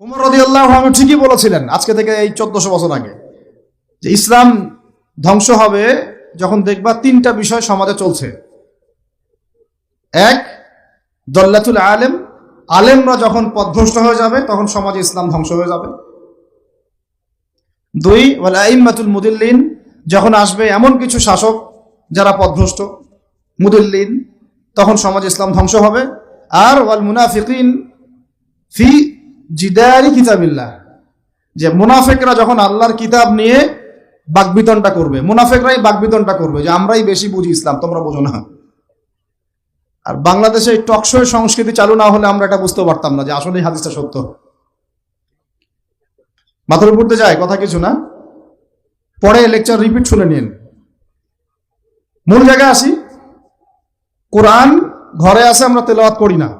উমর রদি আল্লাহ ঠিকই বলেছিলেন, আজকে থেকে এই চোদ্দশো বছর আগে, যে ইসলাম ধ্বংস হবে যখন দেখবা তিনটা বিষয় সমাজে চলছে। এক, দল্লাতুল আলেম, আলেমরা যখন পথভ্রষ্ট হয়ে যাবে, তখন সমাজে ইসলাম ধ্বংস হয়ে যাবে। দুই, ওয়াল আইম্মাতুল মুদিল্লিন, যখন আসবে এমন কিছু শাসক যারা পথভ্রষ্ট, মুদিল্লিন, তখন সমাজ ইসলাম ধ্বংস হবে। আর, ওয়াল মুনাফিকিন, ফি জিদারি কিতাবিল্লাহ। যে মুনাফেকরা যখন আল্লাহর কিতাব নিয়ে বাকবিতনটা করবে, মুনাফেকরাই বাকবিতনটা করবে, যে আমরাই বেশি বুঝি ইসলাম, তোমরা বোঝো না। আর বাংলাদেশে টকশোয় সংস্কৃতি চালু না হলে আমরা এটা বুঝতে পারতাম না যে আসলে হাদিসটা সত্য। মাথার উপরতে যায়, কথা কিছু না। পরে লেকচার রিপিট শুনে নিন। মূল জায়গায় আসি। কোরআন ঘরে আসে আমরা তেলাওয়াত করি না।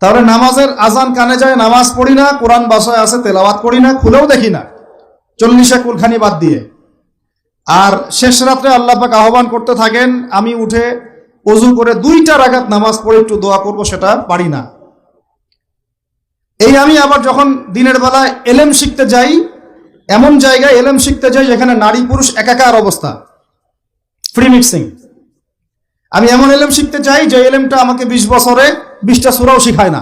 তাহলে নামাজের আজান কানে যায়, নামাজ পড়ি না, কোরআন বাসায় আছে তেলাওয়াত করি না, খুলেও দেখি না। চল্লিশে কুলখানি বাদ দিয়ে। আর শেষ রাত্রে আল্লাহ পাক আহ্বান করতে থাকেন, আমি উঠে অজু করে দুইটা রাগাত নামাজ পড়ে একটু দোয়া করব, সেটা পারি না। এই আমি আবার যখন দিনের বেলায় এলেম শিখতে যাই, এমন জায়গায় এলেম শিখতে যাই যেখানে নারী পুরুষ একাকার অবস্থা। Free mixing. আমি এমন এলেম শিখতে চাই যে এলেমটা আমাকে বিশ বছরে বিশটা সুরাও শিখায় না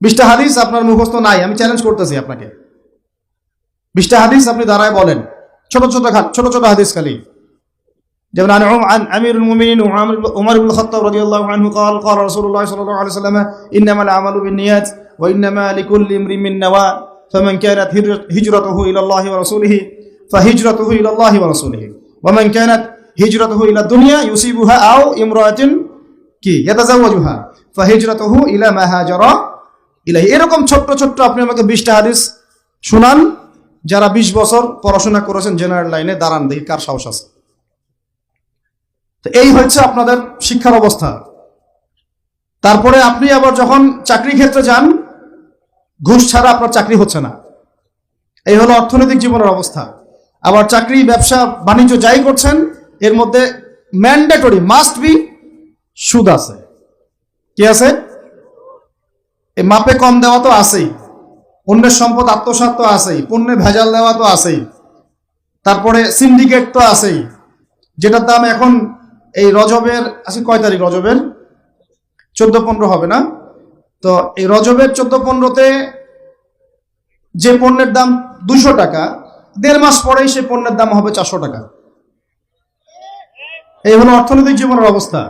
বিশটা হাদিস আপনার মুখস্থ নাই আমি চ্যালেঞ্জ করতেছি আপনাকে বিশটা হাদিস আপনি দাঁড়ায় বলেন ছোট ছোট খা- ছোট ছোট হাদিস খালি যেমন عن عم- عن امير المؤمنين عمر- عمر بن الخطاب رضي الله عنه قال قال رسول الله صلى الله عليه وسلم انما الاعمال بالنيات وانما لكل امرئ من نوى فمن كانت هجر- هجرته الى الله ورسوله فهجرته الى الله ورسوله ومن كانت হিজরত ইলা দুনিয়া ইউসিবুহা আও ইমরাতিন কি? ইয়াতাজাওয়াজুহা। ফাহিজরতহু ইলা মা হাজারা ইলাহি এরকম ছোট্ট ছোট্ট আপনি আমাকে বিশটা হাদিস শুনান, যারা ২০ বছর পড়াশোনা করেছেন জেনারেল লাইনে, দাঁড়ান দেখি কার সাহস আছে। তো এই হচ্ছে আপনাদের শিক্ষার অবস্থা। তারপরে আপনি আবার যখন চাকরি ক্ষেত্রে যান, ঘুষ ছাড়া আপনার চাকরি হচ্ছে না। এই হলো অর্থনৈতিক জীবনের অবস্থা। আবার চাকরি, ব্যবসা, বাণিজ্য যাই করছেন এর মধ্যে ম্যান্ডেটরি মাস্ট বি সুদ আছে। কি আছে? মাপে কম দেওয়া তো আছেই। অন্যের সম্পদ আত্মসাৎ তো আছেই। পণ্যে ভেজাল দেওয়া তো আছেই। তারপরে সিন্ডিকেট তো আছেই। যেটার দাম এখন এই রজবের আছে কয় তারিখ রজবের? চোদ্দ পনেরো হবে না? তো এই রজবের চোদ্দ পনেরোতে যে পণ্যের দাম দুশো টাকা, দেড় মাস পরেই সেই পণ্যের দাম হবে চারশো টাকা। এই হলো অর্থনৈতিক জীবনের অবস্থা।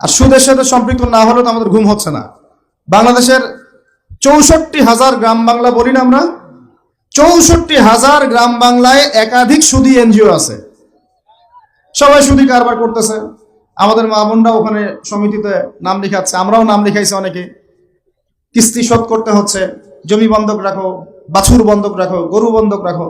আর সুদের সাথে সম্পৃক্ত না হলে তো আমাদের ঘুম হচ্ছে না। বাংলাদেশের চৌষট্টি হাজার গ্রাম বাংলা বলি না আমরা, চৌষট্টি হাজার গ্রাম বাংলায় একাধিক সুদি এনজিও আছে। সবাই সুদি কারবার করতেছে। আমাদের মা বোনরা ওখানে সমিতিতে নাম লিখাচ্ছে, আমরাও নাম লিখাইছি অনেকে। কিস্তি শোধ করতে হচ্ছে, জমি বন্ধক রাখো, বাছুর বন্ধক রাখো, গরু বন্ধক রাখো।